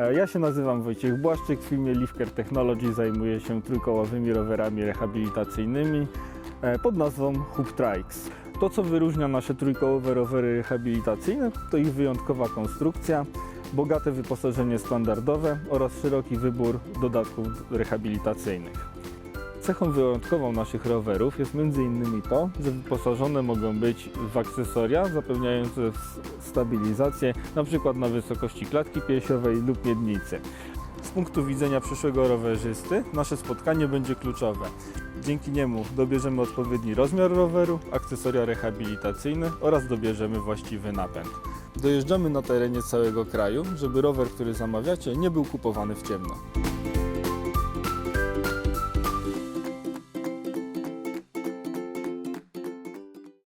E, Ja się nazywam Wojciech Błaszczyk, w firmie Lifker Technology zajmuję się trójkołowymi rowerami rehabilitacyjnymi e, pod nazwą Hub Trikes. To, co wyróżnia nasze trójkołowe rowery rehabilitacyjne, to ich wyjątkowa konstrukcja, bogate wyposażenie standardowe oraz szeroki wybór dodatków rehabilitacyjnych. Cechą wyjątkową naszych rowerów jest m.in. to, że wyposażone mogą być w akcesoria zapewniające stabilizację np. na wysokości klatki piersiowej lub miednicy. Z punktu widzenia przyszłego rowerzysty nasze spotkanie będzie kluczowe. Dzięki niemu dobierzemy odpowiedni rozmiar roweru, akcesoria rehabilitacyjne oraz dobierzemy właściwy napęd. Dojeżdżamy na terenie całego kraju, żeby rower, który zamawiacie, nie był kupowany w ciemno.